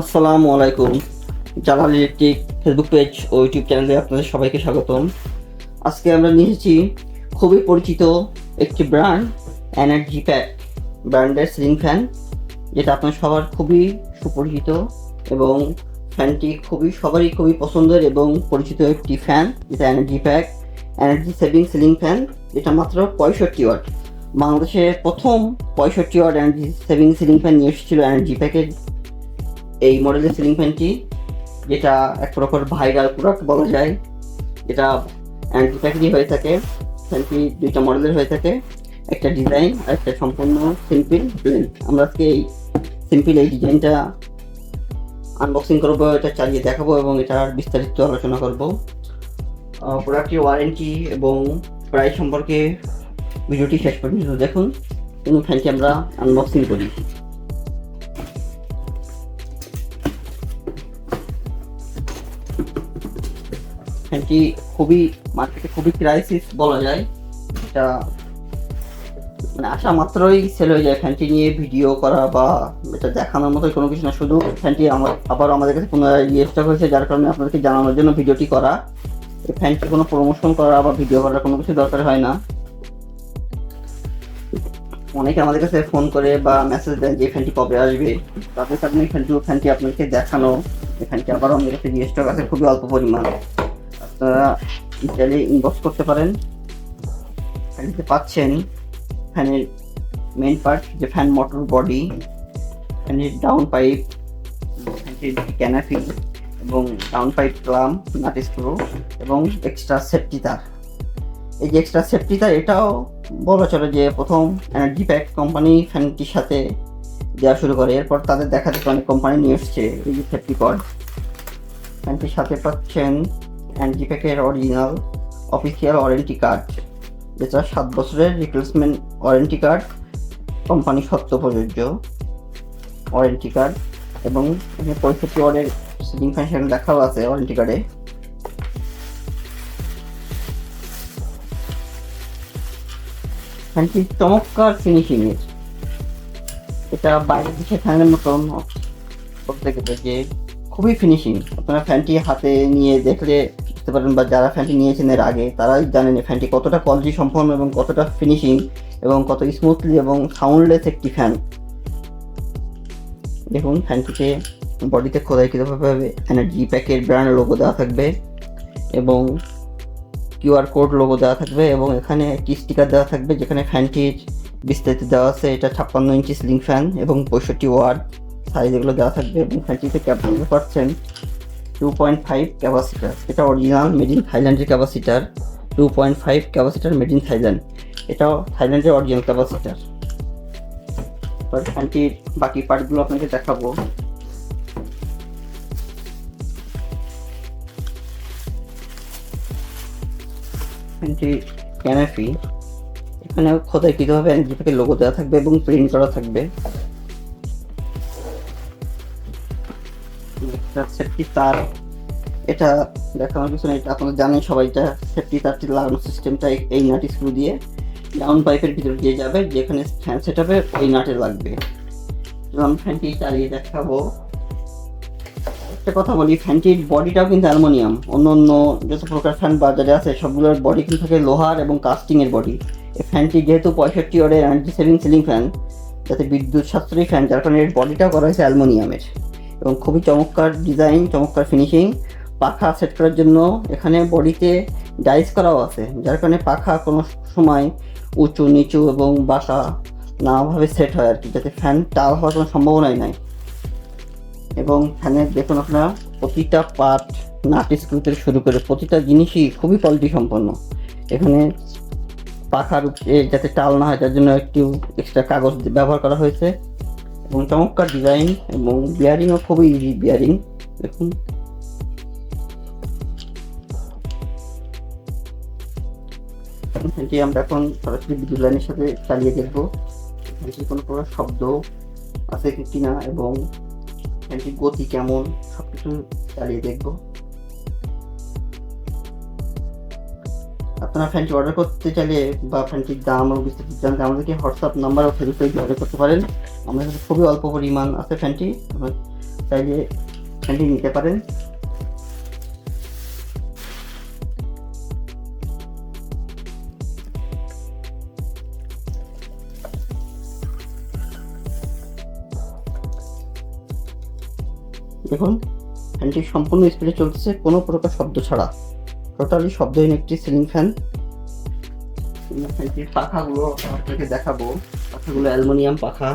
আসসালামু আলাইকুম। Jalal electric Facebook page ও ইউটিউব চ্যানেলে আপনাদের সবাইকে স্বাগতম। আজকে আমরা নিয়ে এসেছি খুবই পরিচিত একটি ব্র্যান্ড এনার্জি প্যাক ব্র্যান্ডের সিলিং ফ্যান, যেটা আপনার সবার খুবই সুপরিচিত এবং ফ্যানটি খুবই, সবারই খুবই পছন্দের এবং পরিচিত একটি ফ্যান, যেটা energy pack energy saving ceiling fan, যেটা মাত্র পঁয়ষট্টি ওয়াট। বাংলাদেশে প্রথম পঁয়ষট্টি watt energy saving ceiling fan নিয়ে এসেছিল এনার্জি প্যাকের এই মডেলের সিলিং ফ্যানটি যেটা এক প্রকার ভাইরাল প্রোডাক্ট বলা যায়। যেটা অ্যান্টি প্যাকেজই হয়ে থাকে। ফ্যানটি দুইটা মডেলের হয়ে থাকে। একটা ডিজাইন আর একটা সম্পূর্ণ সিম্পল প্লেন আমরা আজকে এই সিম্পল এই ডিজাইনটা আনবক্সিং করব, এটা চালিয়ে দেখাবো এবং এটার বিস্তারিত আলোচনা করব। প্রোডাক্টের ওয়ারেন্টি এবং প্রাইস সম্পর্কে ভিডিওটি শেষ পর্যন্ত দেখুন। এবং ফ্যানটি আমরা আনবক্সিং করি। ফ্যানটি খুবই মার্কেটে খুবই ক্রাইসিস বলা যায়। এটা মানে আসা মাত্রই সেল হয়ে যায় ফ্যানটি নিয়ে ভিডিও করা বা এটা দেখানোর মতো কোনো কিছু না। শুধু ফ্যানটি আমার, আবার আমাদের কাছে পুনরায় রিস্টক হয়েছে, যার কারণে আপনাদেরকে জানানোর জন্য ভিডিওটি করা। এই ফ্যানটি কোনো প্রমোশন করা বা ভিডিও করার কোনো কিছু দরকার হয় না। অনেকে আমাদের কাছে ফোন করে বা মেসেজ দেন যে ফ্যানটি কবে আসবে? তাদের কারণে ফ্যানটি ফ্যানটি আপনাকে দেখানো ফ্যানটি আবার আমাদের কাছে রিস্টক আছে, খুবই অল্প পরিমাণ। আপনারা চাইলে ইনবক্স করতে পারেন। ফ্যানটিতে পাচ্ছেন। ফ্যানের মেন পার্ট যে ফ্যান মোটর বডি ফ্যানের ডাউন পাইপ ফ্যানটির ক্যানাফি এবং down pipe clamp nut screw এবং এক্সট্রা সেফটি তার এই যে এক্সট্রা সেফটি তার এটাও বলা চলে যে প্রথম এনার্জি প্যাক কোম্পানি ফ্যানটির সাথে দেওয়া শুরু করে। এরপর তাদের দেখা যাচ্ছে অনেক কোম্পানি নিয়ে এসছে এই যে সেফটি কর্ড ফ্যানটির সাথে পাচ্ছেন এনার্জি প্যাকের অরিজিনাল অফিসিয়াল ওয়ারেন্টি কার্ড, যেটা সাত বছরের রিপ্লেসমেন্ট ওয়ারেন্টি কার্ড, কোম্পানি সত্য প্রযোজ্য ওয়ারেন্টি কার্ড, এবং পঁয়ষট্টি ওয়ার্ডের সিলিং ফ্যান দেখাও আছে ওয়ারেন্টি কার্ডে। ফ্যানটি চমৎকার ফিনিশিং এর এটা বাইরে থেকে ফ্যানের মতন বলতে গেলে যে খুবই ফিনিশিং। আপনারা ফ্যানটি হাতে নিয়ে দেখলে বুঝতে পারেন বা যারা ফ্যানটি নিয়েছেন এর আগে, তারাই জানেন এই ফ্যানটি কতটা কোয়ালিটি সম্পন্ন এবং কতটা ফিনিশিং এবং কত স্মুথলি এবং সাউন্ডলেস একটি ফ্যান দেখুন ফ্যানটিতে বডিতে খোদাইকৃতভাবে এনার্জি প্যাকের ব্র্যান্ড লোগো দেওয়া থাকবে এবং কিউআর কোড লোগো দেওয়া থাকবে এবং এখানে একটি স্টিকার দেওয়া থাকবে যেখানে ফ্যানটির বিস্তারিত দেওয়া আছে। এটা ছাপ্পান্ন ইঞ্চি সিলিং ফ্যান এবং পঁয়ষট্টি ওয়ার্ড সাইজ এগুলো দেওয়া থাকবে এবং ফ্যানটিতে ক্যাপাসিটি পাচ্ছেন। টু পয়েন্ট ফাইভ ক্যাপাসিটার এটা অরিজিনাল মেড ইন থাইল্যান্ডের capacitor two point five capacitor made in Thailand এটাও থাইল্যান্ডের অরিজিনাল ক্যাপাসিটার এবার ফ্যানটির বাকি পার্টগুলো আপনাকে দেখাবো। ফ্যানটির ক্যানাফি এখানে খোদাইকৃতভাবে থেকে লোগো দেওয়া থাকবে এবং প্রিন্ট করা থাকবে। সেফটি তার এটা দেখানোর পিছনে এটা আপনারা জানেন সবাই, এটা সেফটি তারটি লাগানোর সিস্টেমটা এই নাট স্ক্রু দিয়ে ডাউন পাইপের ভিতর দিয়ে যাবে যেখানে ফ্যান সেট হবে ওই নাটে লাগবে। আমি ফ্যানটি চালিয়ে দেখাবো। একটা কথা বলি ফ্যানটির বডিটাও কিন্তু অ্যালুমিনিয়াম। অন্য অন্য যত প্রকার ফ্যান বাজারে আছে, সবগুলোর বডি কিন্তু থাকে লোহার এবং কাস্টিংয়ের বডি এই ফ্যানটি যেহেতু পঁয়ষট্টি ওয়ার্ডের এনার্জি সেভিং সিলিং ফ্যান যাতে বিদ্যুৎ সাশ্রয়ী ফ্যান যার কারণে এর বডিটাও করা হয়েছে অ্যালুমিনিয়ামের। এবং খুবই চমৎকার ডিজাইন চমৎকার ফিনিশিং পাখা সেট করার জন্য এখানে বডিতে ডাইস করাও আছে, যার কারণে পাখা কোনো সময় উঁচু, নিচু এবং বাসা নানাভাবে সেট হয় আর কি যাতে ফ্যান টাল হওয়ার কোনো সম্ভাবনাই নাই। এবং ফ্যানের দেখুন আপনারা, প্রতিটা পার্ট নাট স্ক্রু থেকে শুরু করে প্রতিটা জিনিসই খুবই কোয়ালিটি সম্পন্ন। এখানে পাখার যাতে টাল না হয় তার জন্য একটু এক্সট্রা কাগজ ব্যবহার করা হয়েছে। এবং চমৎকার ডিজাইন এবং বিয়ারিংও খুবই ইজি বিয়ারিং দেখুন। এটি আমরা এখন সরাসরি বিদ্যুৎ লাইনের সাথে চালিয়ে দেখব। এটি কোনো প্রকার শব্দ আছে কি না এবং ফ্যানটির গতি কেমন সব কিছু চালিয়ে দেখব। আপনারা ফ্যানটি অর্ডার করতে চাইলে বা ফ্যানটির দাম ও বিস্তারিত জানতে আমাদেরকে হোয়াটসঅ্যাপ নাম্বার ও ফেসবুক অর্ডার করতে পারেন। আমাদের কাছে খুবই অল্প পরিমাণ আছে ফ্যানটি চাইলে ফ্যানটি নিতে পারেন। দেখুন, ফ্যানটি সম্পূর্ণ স্পিডে চলতেছে, কোনো প্রকার শব্দ ছাড়া। টোটালি শব্দহীন একটি সিলিং ফ্যান ফ্যানটির পাখাগুলো আপনাকে দেখাবো। পাখাগুলো অ্যালুমিনিয়াম পাখা।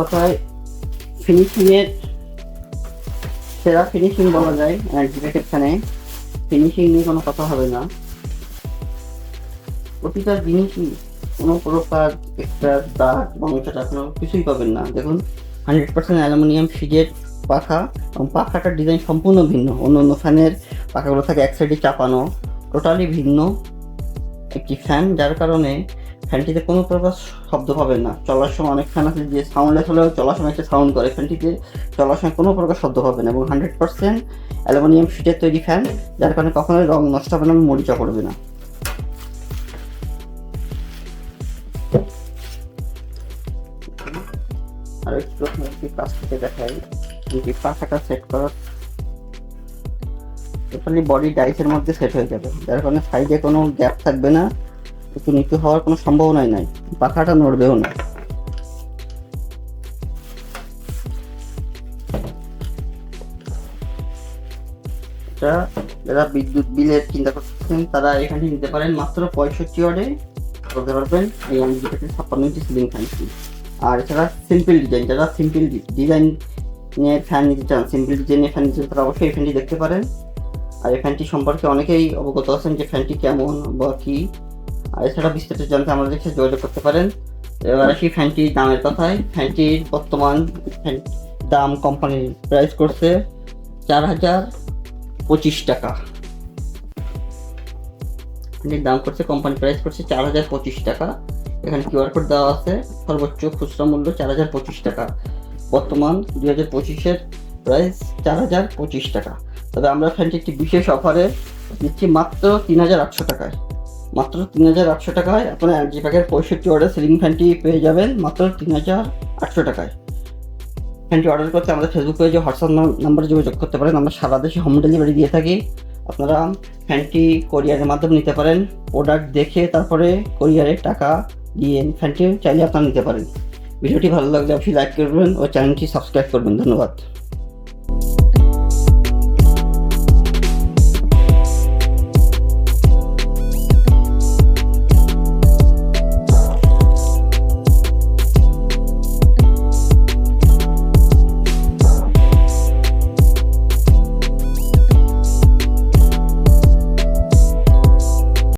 কথায় ফিনিশিংয়ের সেরা ফিনিশিং বলা যায় অ্যান্টিব্যাকের ফ্যানে ফিনিশিং নিয়ে কোনো কথা হবে না। প্রতিটা জিনিসই কোনো প্রকার এক্সট্রা দাগ বংশটা কোনো কিছুই পাবেন না। দেখুন হান্ড্রেড পার্সেন্ট অ্যালুমিনিয়াম শিজের পাখা এবং পাখাটার ডিজাইন সম্পূর্ণ ভিন্ন। অন্য অন্য ফ্যানের পাখাগুলো থাকে এক সাইডে চাপানো। টোটালি ভিন্ন একটি ফ্যান যার কারণে ফ্যানটিতে কোনো প্রকার শব্দ পাবেন না। চলার সময় অনেক ফ্যান আছে যে সাউন্ডলেস হলেও চলার সময় একটা সাউন্ড করে। ফ্যানটিতে চলার সময় কোনো প্রকার শব্দ পাবেন এবং হান্ড্রেড পার্সেন্ট অ্যালুমিনিয়াম শিটের তৈরি ফ্যান যার কারণে কখনোই রং নষ্ট হবে না মরিচা পড়বে না। আর একটু আপনাকে কাছ থেকে দেখাই। যে সেট করার টোটালি বডি ডাইসের মধ্যে সেট হয়ে যাবে। যার কারণে সাইডে কোনো গ্যাপ থাকবে না। একটু নিচু হওয়ার কোনো সম্ভাবনাই নাই। পাখাটা নড়বেও না। যারা বিদ্যুৎ বিলের চিন্তা তারা এখানে নিতে পারেন মাত্র পঁয়ষট্টি ওয়ার্ডে করতে পারবেন এই ছাপ্পান্ন ইঞ্চি সিলিং ফ্যানটি আর এছাড়া সিম্পল ডিজাইন যারা সিম্পল ডিজাইন নিয়ে ফ্যান নিতে চান সিম্পল ডিজাইনের ফ্যান নিতে তারা অবশ্যই এই ফ্যানটি দেখতে পারেন। আর এই ফ্যানটি সম্পর্কে অনেকেই অবগত আছেন যে ফ্যানটি কেমন বা কী। আর এছাড়া বিস্তারিত জানতে আমাদের সাথে যোগাযোগ করতে পারেন। এবার আসি ফ্যানটির দামের কথায়। ফ্যানটির বর্তমান দাম কোম্পানির প্রাইস করছে চার হাজার পঁচিশ টাকা। ফ্যানটির দাম করছে কোম্পানি প্রাইস করছে চার হাজার পঁচিশ টাকা। এখানে কিউআর কোড দেওয়া আছে। সর্বোচ্চ খুচরা মূল্য চার হাজার পঁচিশ টাকা। বর্তমান দুই হাজার পঁচিশের প্রাইস চার হাজার পঁচিশ টাকা। তবে আমরা ফ্যানটি একটি বিশেষ অফারে দিচ্ছি মাত্র তিন হাজার আটশো টাকায়। মাত্র তিন হাজার আটশো টাকায় আপনার এলজি প্যাকের পঁয়ষট্টি অর্ডার সিলিং ফ্যানটি পেয়ে যাবেন মাত্র তিন হাজার আটশো টাকায়। ফ্যানটি অর্ডার করতে আমাদের ফেসবুক পেজে হোয়াটসঅ্যাপ নাম্বারে যোগাযোগ করতে পারেন। আমরা সারা দেশে হোম ডেলিভারি দিয়ে থাকি। আপনারা ফ্যানটি কোরিয়ারের মাধ্যমে নিতে পারেন। প্রোডাক্ট দেখে তারপরে কোরিয়ারে টাকা দিয়ে ফ্যানটি চাইলে আপনারা নিতে পারেন। ভিডিওটি ভালো লাগলে অবশ্যই লাইক করবেন ও চ্যানেলটি সাবস্ক্রাইব করবেন। ধন্যবাদ।